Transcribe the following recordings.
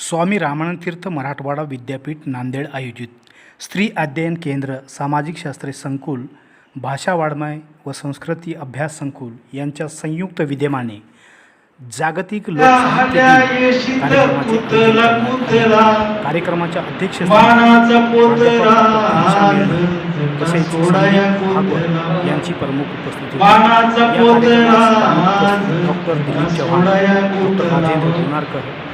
स्वामी रामानंद तीर्थ मराठवाडा विद्यापीठ नांदेड आयोजित स्त्री अध्ययन केंद्र सामाजिक शास्त्रे संकुल भाषा वाङ्मय व संस्कृती अभ्यास संकुल यांच्या संयुक्त विद्यमाने जागतिक लोकसाहित्य. कार्यक्रमाच्या अध्यक्षस्थानी पोतरा तसेच. यांची प्रमुख उपस्थिती doctor Dilip Chavan doctor. Rajendra sir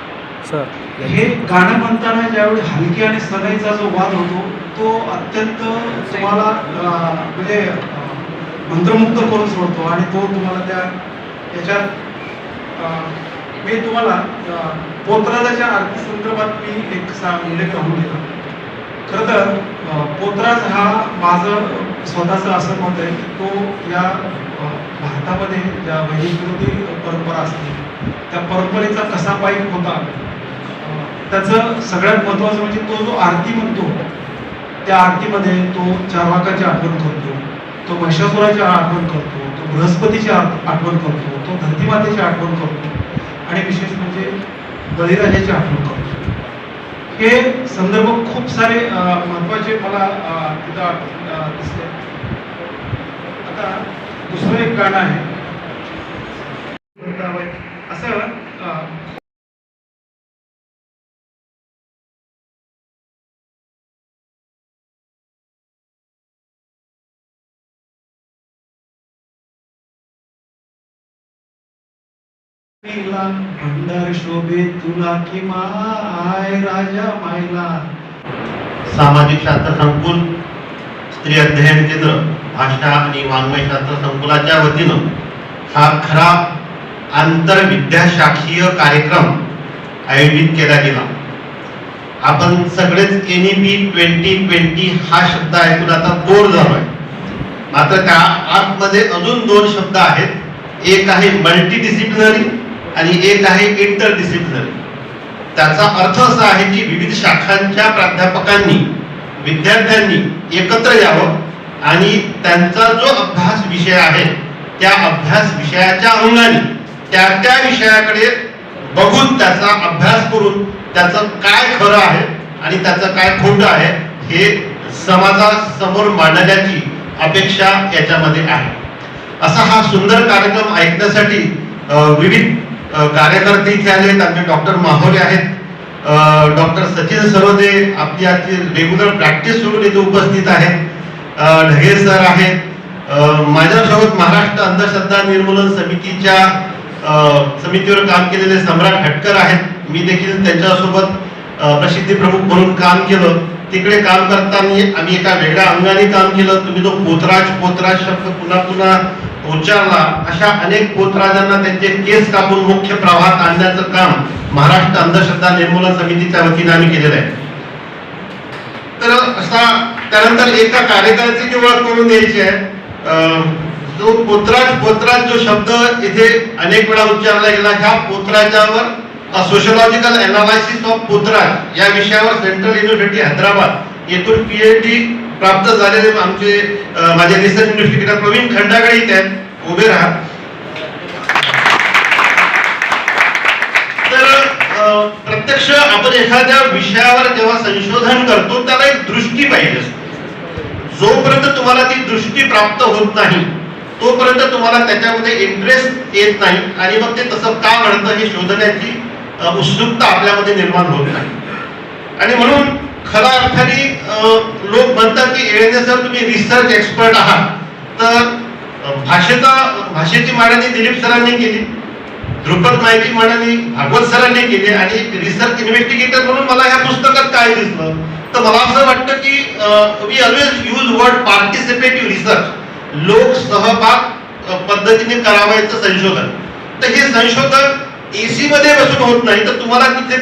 हे गाणं म्हणताना ज्यावेळी हलकी आणि सनईचा जो वाद होतो तो अत्यंत तुम्हाला म्हणजे मंत्रमुग्ध करून सोडतो आणि तो तुम्हाला त्या याच्यात मी तुम्हाला पोतराजाच्या आर्थिक संदर्भात मी एक सा उल्लेख राहून दिला खरं तर पोतराज हा माझं स्वतःचं असं मत आहे की तो या भारतामध्ये ज्या वैदिक परंपरा असतील त्या परंपरेचा कसा पाईक होता त्याचं सगळ्यात महत्त्वाचं म्हणजे तो जो आरती म्हणतो त्या आरतीमध्ये तो चारवाकाची आठवण करतो तो महिषासुराची आठवण करतो तो बृहस्पतीची आठवण करतो तो धरतीमातेची आठवण करतो आणि विशेष म्हणजे बळीराजाची आठवण करतो. हे संदर्भ खूप सारे महत्त्वाचे महत्त्वाचे मला तिथं दिसले आता दुसरं एक गाणं आहे. भंडार शोभे तुला कि माय राजा मायला. सामाजिक शास्त्र संकुल स्त्री अध्ययन केंद्र भाषा आणि वाङ्मय शास्त्र संकुलाच्या वतीनं हा खरा आंतरविद्याशाखीय कार्यक्रम आयोजित केला गेला. आपण सगळेच N E P twenty twenty हा शब्द ऐकून आता बोर झालोय. मात्र त्या आतमध्ये अजून दोन शब्द आहेत. एक आहे मल्टी डिसिप्लिनरी आणि एक आहे इंटर डिसिप्लिनरी त्याचा अर्थ असा आहे की विविध शाखांच्या प्राध्यापकांनी विद्यार्थ्यांनी एकत्र यावं आणि त्यांचा जो अभ्यास विषय आहे त्या अभ्यास विषयाच्या अंगाने त्या त्या विषयाकडे बघून त्याचा अभ्यास करून त्याचं काय खरं आहे आणि त्याचं काय खोटं आहे हे समाजासमोर मांडण्याची अपेक्षा याच्यामध्ये आहे. असा हा सुंदर कार्यक्रम ऐकण्यासाठी विविध कार्यकर्ते इथे आले आहेत. आमचे डॉक्टर माहोरे आहेत. डॉक्टर सचिन सरोदे आपली आजची रेग्युलर प्रॅक्टिस सोडून इथे उपस्थित आहेत. ढगे सर आहेत. माझ्यासोबत महाराष्ट्र अंधश्रद्धा निर्मूलन समितीच्या समितीवर काम केलेले सम्राट हटकर आहेत. मी देखील त्यांच्यासोबत प्रसिद्धी प्रमुख म्हणून काम केलं. तिकडे काम करताना आम्ही एका वेगळ्या अंगाने काम केलं. तुम्ही जो पोतराज पोतराज शब्द पुन्हा पुन्हा उच्चारला अशा अनेक पोतराजांना त्यांचे केस कापून मुख्य प्रवाहात आणण्याचं काम महाराष्ट्र अंधश्रद्धा निर्मूलन समितीच्या वतीने आम्ही केलेलं आहे. तर असा त्यानंतर एका कार्यकर्त्याची ओळख करून द्यायची आहे अं, जो पोतराज पोतराज जो शब्द इथे अनेक वेळा उच्चारला गेला ह्या पोतराजावर सोशोलॉजिकल अनालायसिस ऑफ पोतराज या विषयावर सेंट्रल युनिव्हर्सिटी हैदराबाद येथून पीएचडी प्राप्त झालेले आमचे माझे रिसर्च युनिव्हर्सिटीला प्रवीण खंडागळे इथे आहेत उभे राहा तर प्रत्यक्ष आपण एखाद्या विषयावर जेव्हा संशोधन करतो त्याला एक दृष्टी पाहिजे असते. जोपर्यंत तुम्हाला ती दृष्टी प्राप्त होत नाही तोपर्यंत तुम्हाला त्याच्यामध्ये इंटरेस्ट येत नाही आणि मग ते तसं का घडतं हे शोधण्याची उत्सुकता आपल्यामध्ये निर्माण होत नाही आणि म्हणून खऱ्या अर्थाने अं, लोक म्हणतात की एळेने सर तुम्ही रिसर्च एक्सपर्ट आहात. तर भाषेचा भाषेची मांडणी दिलीप सरांनी केली ध्रुपद माहिती मांडणी भागवत सरांनी केली आणि रिसर्च इन्व्हेस्टिगेटर म्हणून मला ह्या पुस्तकात काय दिसलं? तर मला असं वाटतं की we always use word participative research लोक सहभाग पद्धतीने करावायचं संशोधन. तर हे संशोधन एसी मध्ये बसून होत नाही तर तुम्हाला तिथे